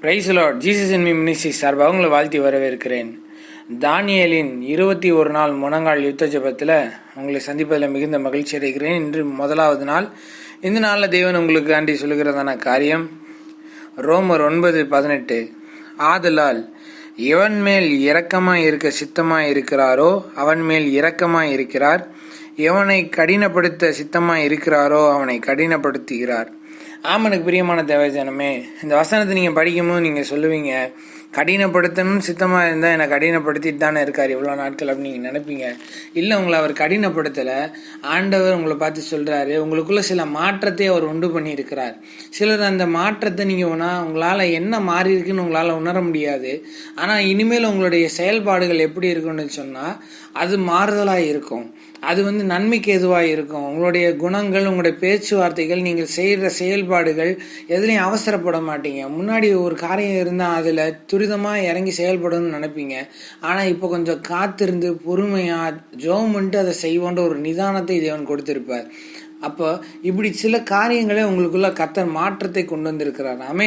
Price Lord Jesus என் ministry சார்பாக உங்களை வாழ்த்தி வரவேற்கிறேன். தானியலின் இருபத்தி ஒரு நாள் முனங்கால் யுத்த ஜபத்தில் உங்களை சந்திப்பதில் மிகுந்த மகிழ்ச்சி அடைகிறேன். இன்று முதலாவது நாள். இந்த நாளில் தேவன் உங்களுக்கு ஆண்டி சொல்லுகிறதான காரியம். ரோமர் ஒன்பது பதினெட்டு. ஆதலால் எவன் மேல் இரக்கமாய் இருக்க சித்தமாய் இருக்கிறாரோ அவன் மேல் இரக்கமாய் இருக்கிறார். எவனை கடினப்படுத்த சித்தமாய் இருக்கிறாரோ அவனை கடினப்படுத்துகிறார். ஆமனுக்கு பிரியமான தேவஜனமே இந்த வசனத்தை நீங்கள் படிக்கும்போது நீங்கள் சொல்லுவீங்க கடினப்படுத்தணும்னு சித்தமாக இருந்தால் என்னை கடினப்படுத்திட்டு தானே இருக்கார் இவ்வளோ நாட்கள் அப்படின்னு நீங்கள் நினைப்பீங்க. இல்லை உங்களை அவர் கடினப்படுத்தலை ஆண்டவர் உங்களை பார்த்து சொல்கிறாரு உங்களுக்குள்ள சில மாற்றத்தை அவர் உண்டு பண்ணியிருக்கிறார். சிலர் அந்த மாற்றத்தை நீங்கள் ஒன்றா உங்களால் என்ன மாறி இருக்குன்னு உங்களால் உணர முடியாது. ஆனால் இனிமேல் உங்களுடைய செயல்பாடுகள் எப்படி இருக்குன்னு சொன்னால் அது மாறுதலாக இருக்கும். அது வந்து நன்மைக்கு எதுவாக இருக்கும். உங்களுடைய குணங்கள் உங்களுடைய பேச்சுவார்த்தைகள் நீங்கள் செய்கிற செயல்பாடுகள் எதுலையும் அவசரப்பட மாட்டீங்க. முன்னாடி ஒரு காரியம் இருந்தால் அதில் துரிதமாக இறங்கி செயல்படணும்னு நினைப்பீங்க. ஆனால் இப்போ கொஞ்சம் காத்திருந்து பொறுமையாக ஜோம் பண்ணிட்டு அதை செய்வோன்ற ஒரு நிதானத்தை தேவன் கொடுத்துருப்பார். அப்போ இப்படி சில காரியங்களை உங்களுக்குள்ள கத்தர் மாற்றத்தை கொண்டு வந்திருக்கிறார். ஐ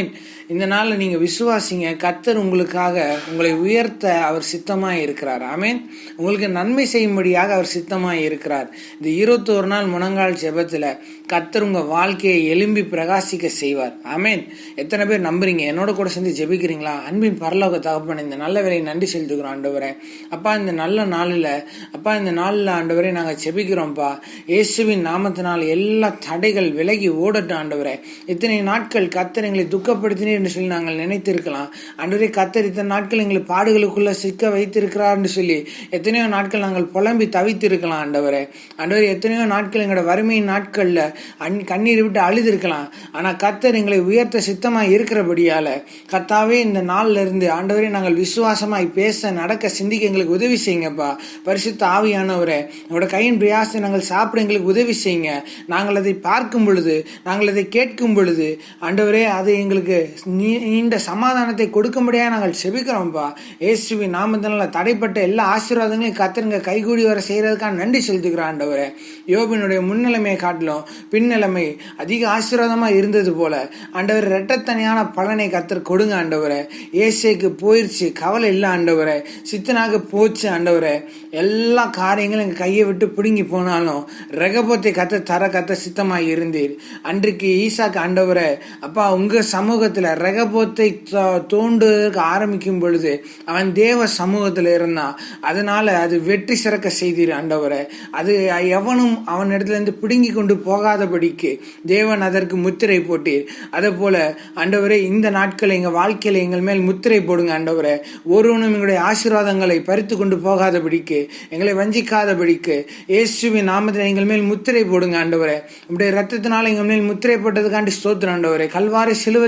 இந்த நாளில் நீங்கள் விசுவாசிங்க கத்தர் உங்களுக்காக உங்களை உயர்த்த அவர் சித்தமாக இருக்கிறார். ஐ உங்களுக்கு நன்மை செய்யும்படியாக அவர் சித்தமாக இருக்கிறார். இந்த இருபத்தோரு நாள் முனங்கால் ஜெபத்தில் கத்தர் உங்கள் வாழ்க்கையை எலும்பி பிரகாசிக்க செய்வார். அமீன் எத்தனை பேர் நம்புறீங்க? என்னோட கூட சேர்ந்து ஜெபிக்கிறீங்களா? அன்பின் பரலோக தகப்பன இந்த நல்ல வேலையை நன்றி செலுத்துக்கிறோம் ஆண்டவரை. அப்பா இந்த நல்ல நாளில் அப்பா இந்த நாளில் ஆண்டவரை நாங்கள் ஜெபிக்கிறோம்ப்பா. இயேசுவின் நாமத்தினால் எல்லா தடைகள் விலகி ஓடட்டும் ஆண்டவரை. இத்தனை நாட்கள் கத்தர் எங்களை துக்கப்படுத்தினே என்று சொல்லி நாங்கள் நினைத்திருக்கலாம். ஆண்டவரே கத்தர் இத்தனை நாட்கள் எங்களை பாடுகளுக்குள்ள சிக்க வைத்திருக்கிறார் என்று சொல்லி எத்தனையோ நாட்கள் நாங்கள் புலம்பி தவித்திருக்கலாம் ஆண்டவரே. ஆண்டவரே எத்தனையோ நாட்கள் எங்களோட வறுமையின் நாட்களில் அன் கண்ணீர் விட்டு அழுதிருக்கலாம். ஆனால் கத்தர் எங்களை உயர்த்த சித்தமாக இருக்கிறபடியால் கத்தாவே இந்த நாள்ல இருந்து ஆண்டவரே நாங்கள் விசுவாசமாய் பேச நடக்க சிந்திக்க எங்களுக்கு உதவி செய்யுங்கப்பா. பரிசுத்த ஆவியானவரே உங்களோட கையின் பிரியாசத்தை நாங்கள் சாப்பிட எங்களுக்கு உதவி செய்யுங்க. நாங்கள் அதை பார்க்கும் பொழுது நாங்கள் அதை கேட்கும் பொழுது ஆண்டவரே அது எங்களுக்கு நீண்ட சமாதானத்தை கொடுக்கும்படியாக நாங்கள் செபிக்கிறோம்ப்பா ஏசுவி நாமத்தினால தடைப்பட்ட எல்லா ஆசீர்வாதங்களையும் கத்திரங்க கைகூடி வர செய்கிறதுக்காக நன்றி செலுத்துக்கிறோம் ஆண்டவரே. யோபினுடைய முன்னிலைமையை காட்டிலும் பின்னிலைமை அதிக ஆசீர்வாதமாக இருந்தது போல ஆண்டவர் ரெட்டத்தனையான பலனை கத்தர் கொடுங்க ஆண்டவரை. ஏசைக்கு போயிடுச்சு கவலை இல்லை ஆண்டவரை. சித்தனாக போச்சு ஆண்டவரை. எல்லா காரியங்களும் எங்கள் கையை விட்டு பிடுங்கி போனாலும் ரகபத்தை கத்த தர கத்த சித்தமாக இருந்தீர். அன்றைக்கு ஈசாக்கு ஆண்டவரை அப்பா உங்கள் சமூகத்தில் ரகபோத்தை தோண்டுவதற்கு ஆரம்பிக்கும் பொழுது அவன் தேவ சமூகத்தில் இருந்தான் அதனால அது வெற்றி சிறக்க செய்தீர் ஆண்டவரை. அது எவனும் அவன் இடத்துல இருந்து பிடுங்கி கொண்டு போகாதபடிக்கு தேவன் அதற்கு முத்திரை போட்டீர். அதே போல ஆண்டவரே இந்த நாட்கள் எங்கள் வாழ்க்கையில் எங்கள் மேல் முத்திரை போடுங்க ஆண்டவரை. ஒருவனும் எங்களுடைய ஆசீர்வாதங்களை பறித்து கொண்டு போகாதபடிக்கு எங்களை வஞ்சிக்காதபடிக்கு இயேசுவின் நாமத்தில் எங்கள் மேல் முத்திரை போடுங்க ஆண்டவரே. இப்படி ரத்தத்தினால் எங்கள் மேல் முத்திரை போட்டதுக்காண்டி ஸ்தோத்திரம் ஆண்டவரே. கல்வாரி சிலுவ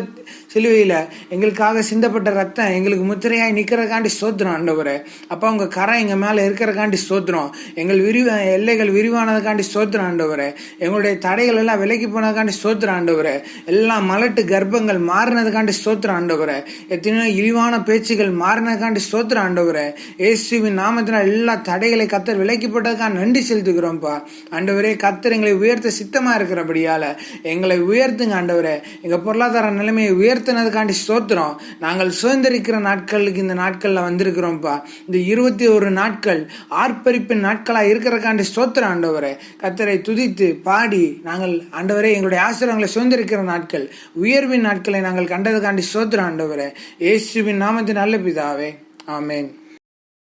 சிலுவையில் எங்களுக்காக சிந்தப்பட்ட ரத்தம் எங்களுக்கு முத்திரையாய் நிற்கிறக்காண்டி ஸ்தோத்திரம் ஆண்டவரே. அப்பா உங்கள் கரை எங்கள் மேலே இருக்கிறக்காண்டி ஸ்தோத்திரம். எங்கள் விரிவ எல்லைகள் விரிவானதுக்காண்டி ஸ்தோத்திரம் ஆண்டவரே. எங்களுடைய தடைகள் எல்லாம் விலக்கி போனதுக்காண்டி ஸ்தோத்திரம் ஆண்டவரே. எல்லாம் மலட்டு கர்ப்பங்கள் மாறினதுக்காண்டி ஸ்தோத்திரம் ஆண்டவரே. எத்தனையோ இழிவான பேச்சுகள் மாறினதுக்காண்டி ஸ்தோத்திரம் ஆண்டவரே. இயேசுவின் நாமத்தினால் எல்லா தடைகளை கத்தர் விலக்கி போட்டதுக்காக நன்றி செலுத்துகிறோம்ப்பா. ஆண்டவரே கத்தர் எங்களை உயர்த்த சித்தமாக இருக்கிறபடியால் எங்களை உயர்த்துங்க ஆண்டவரே. எங்கள் பொருளாதார நிலைமையை உயர்த்தினதுக்காண்டி ஸ்தோத்திரம். நாங்கள் சுதந்திரிக்கிற நாட்களுக்கு இந்த நாட்களில் வந்திருக்கிறோம்ப்பா இந்த இருபத்தி ஒரு நாட்கள் ஆர்ப்பரிப்பின் நாட்களாக இருக்கிறக்காண்டி ஸ்தோத்திரம் ஆண்டவரே. கத்தரை துதித்து பாடி நாங்கள் ஆண்டவரே எங்களுடைய ஆசிரியங்களை சுதந்திரிக்கிற நாட்கள் உயர்வின் நாட்களை நாங்கள் கண்டதுக்காண்டி ஸ்தோத்திரம் ஆண்டவரே. இயேசுவின் நாமத்தின் நல்ல பிதாவே. ஆமேன்.